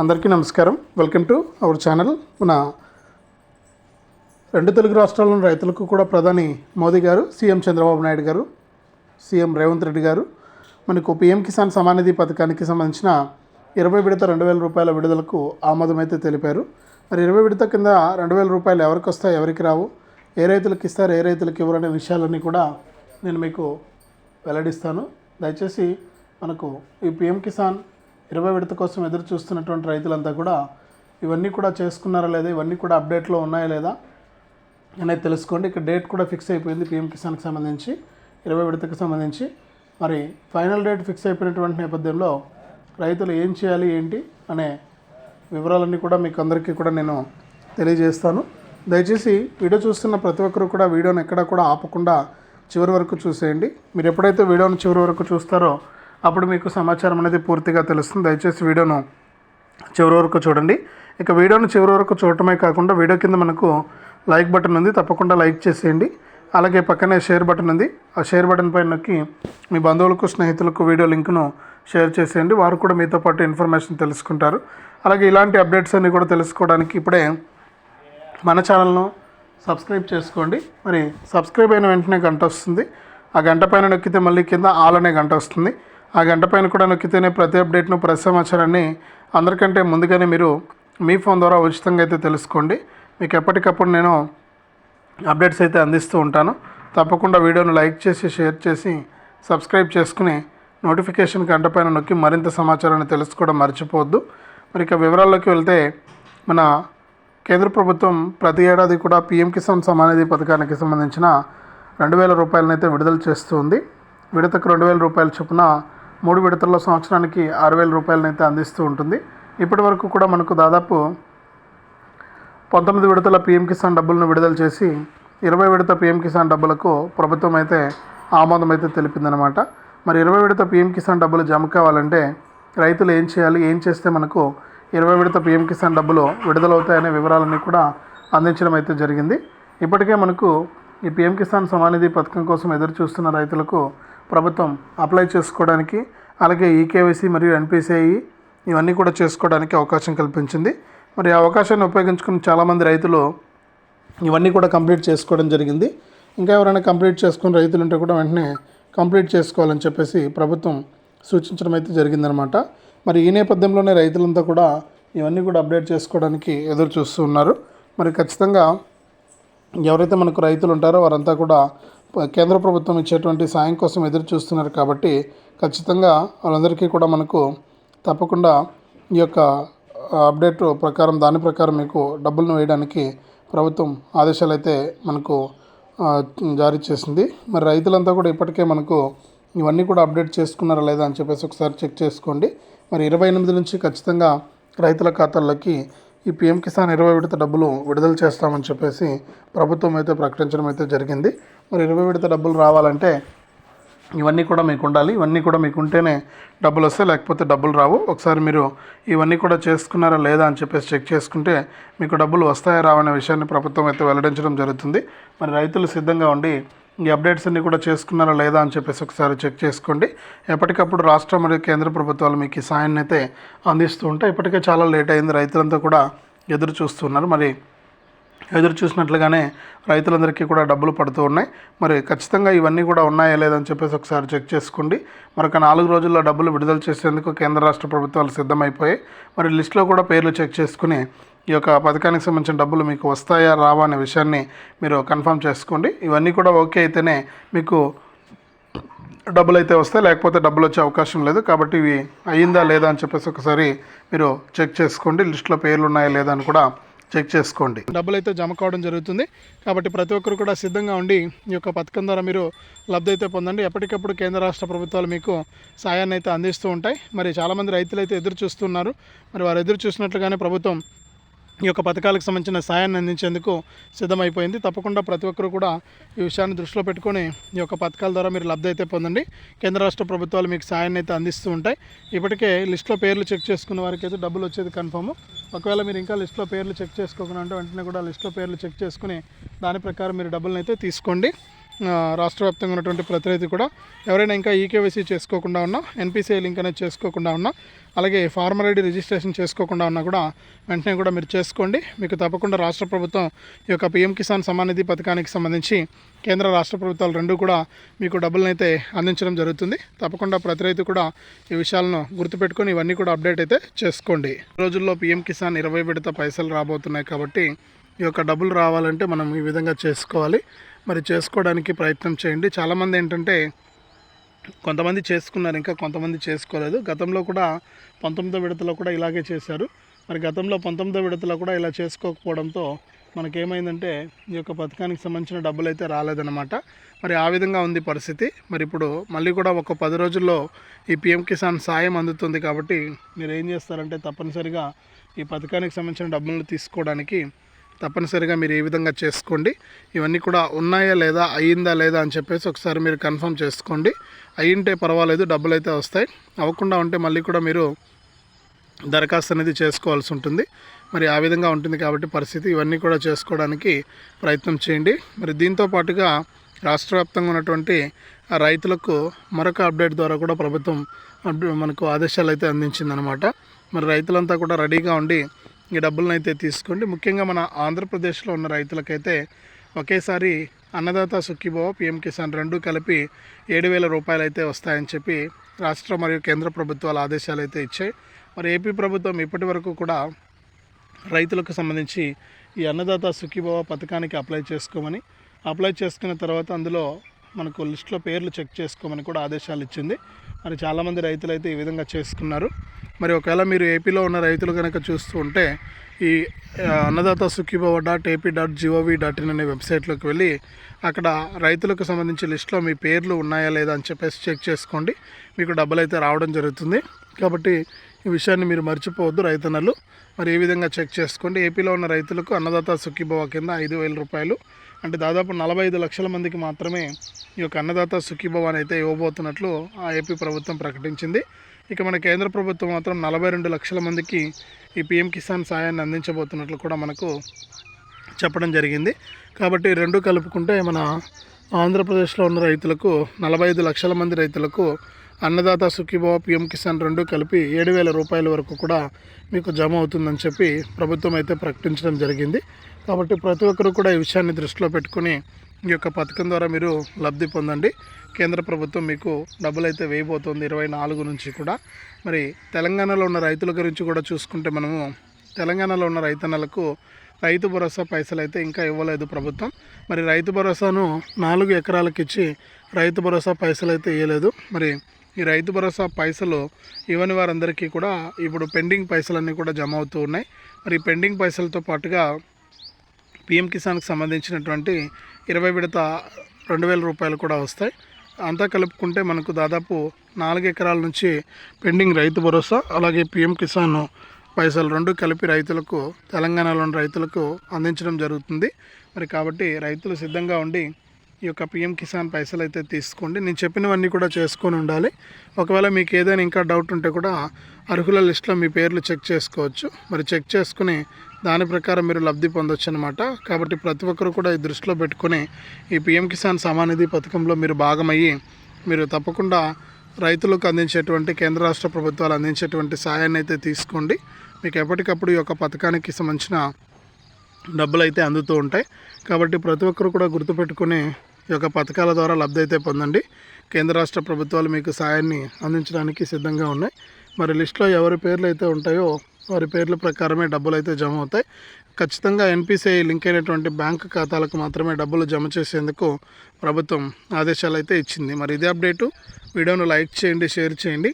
అందరికీ నమస్కారం. Welcome to our channel మన రెండు తెలుగు రాష్ట్రాల్లోని రైతులకు కూడా ప్రధాని మోదీ గారు సీఎం చంద్రబాబు నాయుడు గారు సీఎం రేవంత్ రెడ్డి గారు మనకు పీఎం కిసాన్ సమానిధి పథకానికి సంబంధించిన ఇరవై విడత రెండు వేల రూపాయల విడుదలకు ఆమోదమైతే తెలిపారు. మరి ఇరవై విడత కింద రెండు వేల రూపాయలు ఎవరికి వస్తాయి ఎవరికి రావు ఏ రైతులకు ఇస్తారు ఏ రైతులకు ఇవ్వరు అనే విషయాలన్నీ కూడా నేను మీకు వెల్లడిస్తాను. దయచేసి మనకు ఈ పిఎం కిసాన్ ఇరవై విడత కోసం ఎదురు చూస్తున్నటువంటి రైతులంతా కూడా ఇవన్నీ కూడా చేసుకున్నారా లేదా? ఇవన్నీ కూడా అప్డేట్లో ఉన్నాయా లేదా అనేది తెలుసుకోండి. ఇక్కడ డేట్ కూడా ఫిక్స్ అయిపోయింది పిఎం కిసాన్కి సంబంధించి. ఇరవై విడతకు సంబంధించి. మరి ఫైనల్ డేట్ ఫిక్స్ అయిపోయినటువంటి నేపథ్యంలో రైతులు ఏం చేయాలి ఏంటి అనే వివరాలన్నీ కూడా మీకు అందరికీ కూడా నేను తెలియజేస్తాను. దయచేసి వీడియో చూస్తున్న ప్రతి ఒక్కరు కూడా వీడియోని ఎక్కడా కూడా ఆపకుండా చివరి వరకు చూసేయండి. మీరు ఎప్పుడైతే వీడియోని చివరి వరకు చూస్తారో అప్పుడు మీకు సమాచారం అనేది పూర్తిగా తెలుస్తుంది. దయచేసి వీడియోను చివరి వరకు చూడండి. ఇక వీడియోను చివరి వరకు చూడటమే కాకుండా వీడియో కింద మనకు లైక్ బటన్ ఉంది. తప్పకుండా లైక్ చేసేయండి. అలాగే పక్కనే షేర్ బటన్ ఉంది. ఆ షేర్ బటన్ పైన నొక్కి మీ బంధువులకు స్నేహితులకు వీడియో లింక్ను షేర్ చేసేయండి. వారు కూడా మీతో పాటు ఇన్ఫర్మేషన్ తెలుసుకుంటారు. అలాగే ఇలాంటి అప్డేట్స్ అన్ని కూడా తెలుసుకోవడానికి ఇప్పుడే మన ఛానల్ను సబ్స్క్రైబ్ చేసుకోండి. మరి సబ్స్క్రైబ్ అయిన వెంటనే గంట వస్తుంది. ఆ గంట పైన నొక్కితే మళ్ళీ కింద ఆల్ అనే గంట వస్తుంది. ఆ గంట పైన కూడా నొక్కితేనే ప్రతి అప్డేట్ను ప్రతి సమాచారాన్ని అందరికంటే ముందుగానే మీరు మీ ఫోన్ ద్వారా ఉచితంగా అయితే తెలుసుకోండి. మీకు ఎప్పటికప్పుడు నేను అప్డేట్స్ అయితే అందిస్తూ ఉంటాను. తప్పకుండా వీడియోను లైక్ చేసి షేర్ చేసి సబ్స్క్రైబ్ చేసుకుని నోటిఫికేషన్ గంట పైన నొక్కి మరింత సమాచారాన్ని తెలుసుకోవడం మర్చిపోవద్దు. మరి ఇక వివరాల్లోకి వెళ్తే మన కేంద్ర ప్రభుత్వం ప్రతి ఏడాది కూడా పీఎం కిసాన్ సమానిధి పథకానికి సంబంధించిన రెండు వేల రూపాయలనైతే విడుదల చేస్తుంది విడతకు రెండు వేల రూపాయల చొప్పున మూడు విడతల్లో సంవత్సరానికి ఆరు వేల రూపాయలను అయితే అందిస్తూ ఉంటుంది. ఇప్పటి వరకు కూడా మనకు దాదాపు పంతొమ్మిది విడతల పీఎం కిసాన్ డబ్బులను విడుదల చేసి ఇరవై విడత పీఎం కిసాన్ డబ్బులకు ప్రభుత్వం అయితే ఆమోదం అయితే తెలిపిందనమాట మరి ఇరవై విడత పీఎం కిసాన్ డబ్బులు జమ కావాలంటే రైతులు ఏం చేయాలి? ఏం చేస్తే మనకు ఇరవై విడత పీఎం కిసాన్ డబ్బులు విడుదలవుతాయనే వివరాలన్నీ కూడా అందించడం అయితే జరిగింది. ఇప్పటికే మనకు ఈ పీఎం కిసాన్ సమానిధి పథకం కోసం ఎదురు చూస్తున్న రైతులకు ప్రభుత్వం అప్లై చేసుకోవడానికి అలాగే ఈకేవైసీ మరియు ఎన్పిసిఐ ఇవన్నీ కూడా చేసుకోవడానికి అవకాశం కల్పించింది. మరి ఆ అవకాశాన్ని ఉపయోగించుకుని చాలామంది రైతులు ఇవన్నీ కూడా కంప్లీట్ చేసుకోవడం జరిగింది. ఇంకా ఎవరైనా కంప్లీట్ చేసుకుని రైతులు ఉంటే కూడా వెంటనే కంప్లీట్ చేసుకోవాలని చెప్పేసి ప్రభుత్వం సూచించడం అయితే జరిగిందనమాట. మరి ఈ నేపథ్యంలోనే రైతులంతా కూడా ఇవన్నీ కూడా అప్డేట్ చేసుకోవడానికి ఎదురు చూస్తూ ఉన్నారు. మరి ఖచ్చితంగా ఎవరైతే మనకు రైతులు ఉంటారో వారంతా కూడా కేంద్ర ప్రభుత్వం ఇచ్చేటువంటి సాయం కోసం ఎదురు చూస్తున్నారు కాబట్టి ఖచ్చితంగా వాళ్ళందరికీ కూడా మనకు తప్పకుండా ఈ యొక్క అప్డేట్ ప్రకారం దాని ప్రకారం మీకు డబ్బులను వేయడానికి ప్రభుత్వం ఆదేశాలు అయితే మనకు జారీ చేసింది. మరి రైతులంతా కూడా ఇప్పటికే మనకు ఇవన్నీ కూడా అప్డేట్ చేసుకున్నారా లేదా అని చెప్పేసి ఒకసారి చెక్ చేసుకోండి. మరి ఇరవై ఎనిమిది నుంచి ఖచ్చితంగా రైతుల ఖాతాల్లోకి ఈ పిఎం కిసాన్ ఇరవై విడత డబ్బులు విడుదల చేస్తామని చెప్పేసి ప్రభుత్వం అయితే ప్రకటించడం అయితే జరిగింది. మరి ఇరవై విడత డబ్బులు రావాలంటే ఇవన్నీ కూడా మీకు ఉండాలి. ఇవన్నీ కూడా మీకు ఉంటేనే డబ్బులు వస్తాయి. లేకపోతే డబ్బులు రావు. ఒకసారి మీరు ఇవన్నీ కూడా చేసుకున్నారా లేదా అని చెప్పేసి చెక్ చేసుకుంటే మీకు డబ్బులు వస్తాయా రావనే విషయాన్ని ప్రభుత్వం అయితే వెల్లడించడం జరుగుతుంది. మరి రైతులు సిద్ధంగా ఉండి ఈ అప్డేట్స్ అన్నీ కూడా చేసుకున్నారా లేదా అని చెప్పేసి ఒకసారి చెక్ చేసుకోండి. ఎప్పటికప్పుడు రాష్ట్ర మరియు కేంద్ర ప్రభుత్వాలు మీకు ఈ సాయాన్ని అయితే అందిస్తూ ఉంటాయి. ఇప్పటికే చాలా లేట్ అయింది. రైతులంతా కూడా ఎదురు చూస్తున్నారు. మరి ఎదురు చూసినట్లుగానే రైతులందరికీ కూడా డబ్బులు పడుతూ ఉన్నాయి. మరి ఖచ్చితంగా ఇవన్నీ కూడా ఉన్నాయా లేదని చెప్పేసి ఒకసారి చెక్ చేసుకోండి. మరొక నాలుగు రోజుల్లో డబ్బులు విడుదల చేసేందుకు కేంద్ర రాష్ట్ర ప్రభుత్వాలు సిద్ధమైపోయాయి. మరి లిస్టులో కూడా పేర్లు చెక్ చేసుకుని ఈ యొక్క పథకానికి సంబంధించిన డబ్బులు మీకు వస్తాయా రావా అనే విషయాన్ని మీరు కన్ఫర్మ్ చేసుకోండి. ఇవన్నీ కూడా ఓకే అయితేనే మీకు డబ్బులు అయితే వస్తాయి లేకపోతే డబ్బులు వచ్చే అవకాశం లేదు. కాబట్టి ఇవి అయ్యిందా లేదా అని చెప్పేసి ఒకసారి మీరు చెక్ చేసుకోండి. లిస్టులో పేర్లు ఉన్నాయా లేదా అని కూడా చెక్ చేసుకోండి. డబ్బులు అయితే జమ కావడం జరుగుతుంది. కాబట్టి ప్రతి ఒక్కరు కూడా సిద్ధంగా ఉండి ఈ యొక్క పథకం ద్వారా మీరు లబ్ధి అయితే పొందండి. ఎప్పటికప్పుడు కేంద్ర రాష్ట్ర ప్రభుత్వాలు మీకు సాయాన్ని అయితే అందిస్తూ ఉంటాయి. మరి చాలామంది రైతులు అయితే ఎదురు చూస్తున్నారు. మరి వారు ఎదురు చూసినట్లుగానే ప్రభుత్వం ఈ యొక్క పథకాలకు సంబంధించిన సాయాన్ని అందించేందుకు సిద్ధమైపోయింది. తప్పకుండా ప్రతి ఒక్కరు కూడా ఈ విషయాన్ని దృష్టిలో పెట్టుకొని ఈ యొక్క పథకాల ద్వారా మీరు లబ్ధి అయితే పొందండి. కేంద్ర రాష్ట్ర ప్రభుత్వాలు మీకు సాయాన్ని అయితే అందిస్తూ ఉంటాయి. ఇప్పటికే లిస్ట్లో పేర్లు చెక్ చేసుకున్న వారికి అయితే డబ్బులు వచ్చేది కన్ఫర్మ్. ఒకవేళ మీరు ఇంకా లిస్ట్లో పేర్లు చెక్ చేసుకోకుండా అంటే వెంటనే కూడా లిస్ట్లో పేర్లు చెక్ చేసుకుని దాని ప్రకారం మీరు డబ్బులను అయితే తీసుకోండి. రాష్ట్ర వ్యాప్తంగా ఉన్నటువంటి ప్రతి రైతు కూడా ఎవరైనా ఇంకా ఈకేవైసీ చేసుకోకుండా ఉన్నా ఎన్పిసిఐ లింక్ అనేది చేసుకోకుండా ఉన్నా అలాగే ఫార్మర్ ఐడి రిజిస్ట్రేషన్ చేసుకోకుండా ఉన్నా కూడా వెంటనే కూడా మీరు చేసుకోండి. మీకు తప్పకుండా రాష్ట్ర ప్రభుత్వం ఈ యొక్క పిఎం కిసాన్ సమానిధి నిధి పథకానికి సంబంధించి కేంద్ర రాష్ట్ర ప్రభుత్వాలు రెండు కూడా మీకు డబ్బులను అయితే అందించడం జరుగుతుంది. తప్పకుండా ప్రతి రైతు కూడా ఈ విషయాలను గుర్తుపెట్టుకొని ఇవన్నీ కూడా అప్డేట్ అయితే చేసుకోండి. రోజుల్లో పిఎం కిసాన్ ఇరవై విడత పైసలు రాబోతున్నాయి కాబట్టి ఈ యొక్క డబ్బులు రావాలంటే మనం ఈ విధంగా చేసుకోవాలి. మరి చేసుకోవడానికి ప్రయత్నం చేయండి. చాలామంది ఏంటంటే కొంతమంది చేసుకున్నారు ఇంకా కొంతమంది చేసుకోలేదు. గతంలో కూడా పంతొమ్మిదో విడతలో కూడా ఇలాగే చేశారు. మరి గతంలో పంతొమ్మిదో విడతలో కూడా ఇలా చేసుకోకపోవడంతో మనకేమైందంటే ఈ యొక్క పథకానికి సంబంధించిన డబ్బులు అయితే రాలేదన్నమాట. మరి ఆ విధంగా ఉంది పరిస్థితి. మరి ఇప్పుడు మళ్ళీ కూడా ఒక పది రోజుల్లో ఈ పిఎం కిసాన్ సాయం అందుతుంది కాబట్టి మీరు ఏం చేస్తారంటే తప్పనిసరిగా ఈ పథకానికి సంబంధించిన డబ్బులను తీసుకోవడానికి తప్పనిసరిగా మీరు ఏ విధంగా చేసుకోండి. ఇవన్నీ కూడా ఉన్నాయా లేదా అయ్యిందా లేదా అని చెప్పేసి ఒకసారి మీరు కన్ఫర్మ్ చేసుకోండి. అయ్యింటే పర్వాలేదు డబ్బులు అయితే వస్తాయి. అవ్వకుండా ఉంటే మళ్ళీ కూడా మీరు దరఖాస్తు అనేది చేసుకోవాల్సి ఉంటుంది. మరి ఆ విధంగా ఉంటుంది కాబట్టి పరిస్థితి. ఇవన్నీ కూడా చేసుకోవడానికి ప్రయత్నం చేయండి. మరి దీంతో పాటుగా రాష్ట్ర వ్యాప్తంగా ఉన్నటువంటి రైతులకు మరొక అప్డేట్ ద్వారా కూడా ప్రభుత్వం మనకు ఆదేశాలు అయితే అందించిందనమాట మరి రైతులంతా కూడా రెడీగా ఉండి ఈ డబ్బులను అయితే తీసుకోండి. ముఖ్యంగా మన ఆంధ్రప్రదేశ్లో ఉన్న రైతులకైతే ఒకేసారి అన్నదాత సుఖీభవ పిఎం కిసాన్ రెండు కలిపి ఏడు వేల రూపాయలు అయితే వస్తాయని చెప్పి రాష్ట్ర మరియు కేంద్ర ప్రభుత్వాల ఆదేశాలు అయితే ఇచ్చాయి. మరి ఏపీ ప్రభుత్వం ఇప్పటి వరకు కూడా రైతులకు సంబంధించి ఈ అన్నదాత సుఖీభవ పథకానికి అప్లై చేసుకోమని అప్లై చేసుకున్న తర్వాత అందులో మనకు లిస్ట్లో పేర్లు చెక్ చేసుకోమని కూడా ఆదేశాలు ఇచ్చింది. మరి చాలామంది రైతులు అయితే ఈ విధంగా చేసుకున్నారు. మరి ఒకవేళ మీరు ఏపీలో ఉన్న రైతులు కనుక చూస్తూ ఉంటే ఈ Annadata Sukhibhava dot AP dot G O V dot in అనే వెబ్సైట్లోకి వెళ్ళి అక్కడ రైతులకు సంబంధించి లిస్ట్లో మీ పేర్లు ఉన్నాయా లేదా అని చెప్పేసి చెక్ చేసుకోండి. మీకు డబ్బులు అయితే రావడం జరుగుతుంది. కాబట్టి ఈ విషయాన్ని మీరు మర్చిపోవద్దు రైతన్నలు. మరి ఏ విధంగా చెక్ చేసుకోండి? ఏపీలో ఉన్న రైతులకు అన్నదాత సుఖీభవ కింద ఐదు వేల రూపాయలు. అంటే దాదాపు నలభై ఐదు లక్షల మందికి మాత్రమే ఈ యొక్క అన్నదాత సుఖీభవ అయితే ఇవ్వబోతున్నట్లు ఆ ఏపీ ప్రభుత్వం ప్రకటించింది. ఇక మన కేంద్ర ప్రభుత్వం మాత్రం నలభై రెండు లక్షల మందికి ఈ పిఎం కిసాన్ సాయాన్ని అందించబోతున్నట్లు కూడా మనకు చెప్పడం జరిగింది. కాబట్టి రెండు కలుపుకుంటే మన ఆంధ్రప్రదేశ్లో ఉన్న రైతులకు నలభై ఐదు లక్షల మంది రైతులకు అన్నదాత సుఖీభావ పిఎం కిసాన్ రెండు కలిపి ఏడు వేల రూపాయల వరకు కూడా మీకు జమ అవుతుందని చెప్పి ప్రభుత్వం అయితే ప్రకటించడం జరిగింది. కాబట్టి ప్రతి ఒక్కరు కూడా ఈ విషయాన్ని దృష్టిలో పెట్టుకుని ఈ యొక్క పథకం ద్వారా మీరు లబ్ధి పొందండి. కేంద్ర ప్రభుత్వం మీకు డబ్బులు అయితే వేయబోతోంది ఇరవై నాలుగు నుంచి కూడా. మరి తెలంగాణలో ఉన్న రైతుల గురించి కూడా చూసుకుంటే మనము తెలంగాణలో ఉన్న రైతన్నలకు రైతు భరోసా పైసలు అయితే ఇంకా ఇవ్వలేదు ప్రభుత్వం. మరి రైతు భరోసాను నాలుగు ఎకరాలకు ఇచ్చి రైతు భరోసా పైసలు అయితే ఇవ్వలేదు మరి ఈ రైతు భరోసా పైసలు ఇవ్వని వారందరికీ కూడా ఇప్పుడు పెండింగ్ పైసలన్నీ కూడా జమ అవుతూ ఉన్నాయి. మరి పెండింగ్ పైసలతో పాటుగా పిఎం కిసాన్కి సంబంధించినటువంటి ఇరవై విడత రెండు వేల రూపాయలు కూడా వస్తాయి. అంతా కలుపుకుంటే మనకు దాదాపు నాలుగు ఎకరాల నుంచి పెండింగ్ రైతు భరోసా అలాగే పిఎం కిసాన్ పైసలు రెండు కలిపి రైతులకు తెలంగాణలోని రైతులకు అందించడం జరుగుతుంది. మరి కాబట్టి రైతులు సిద్ధంగా ఉండి ఈ యొక్క పిఎం కిసాన్ పైసలు అయితే తీసుకోండి. నేను చెప్పినవన్నీ కూడా చేసుకొని ఉండాలి. ఒకవేళ మీకు ఏదైనా ఇంకా డౌట్ ఉంటే కూడా అర్హుల లిస్ట్లో మీ పేర్లు చెక్ చేసుకోవచ్చు. మరి చెక్ చేసుకుని దాని ప్రకారం మీరు లబ్ధి పొందొచ్చు అనమాట కాబట్టి ప్రతి ఒక్కరు కూడా ఈ దృష్టిలో పెట్టుకుని ఈ పిఎం కిసాన్ సమానిధి పథకంలో మీరు భాగమయ్యి మీరు తప్పకుండా రైతులకు అందించేటువంటి కేంద్ర రాష్ట్ర ప్రభుత్వాలు అందించేటువంటి సాయాన్ని అయితే తీసుకోండి. మీకు ఎప్పటికప్పుడు ఈ యొక్క పథకానికి సంబంధించిన డబ్బులు అయితే అందుతూ ఉంటాయి. కాబట్టి ప్రతి ఒక్కరు కూడా గుర్తుపెట్టుకుని ఈ యొక్క పథకాల ద్వారా లబ్ధి అయితే పొందండి. కేంద్ర రాష్ట్ర ప్రభుత్వాలు మీకు సాయాన్ని అందించడానికి సిద్ధంగా ఉన్నాయి. మరి లిస్ట్లో ఎవరి పేర్లు అయితే ఉంటాయో వారి పేర్ల ప్రకారమే డబ్బులు అయితే జమ అవుతాయి. ఖచ్చితంగా ఎన్పిసిఐ లింక్ అయినటువంటి బ్యాంక్ ఖాతాలకు మాత్రమే డబ్బులు జమ చేసేందుకు ప్రభుత్వం ఆదేశాలు అయితే ఇచ్చింది. మరి ఇదే అప్డేటు. వీడియోను లైక్ చేయండి షేర్ చేయండి.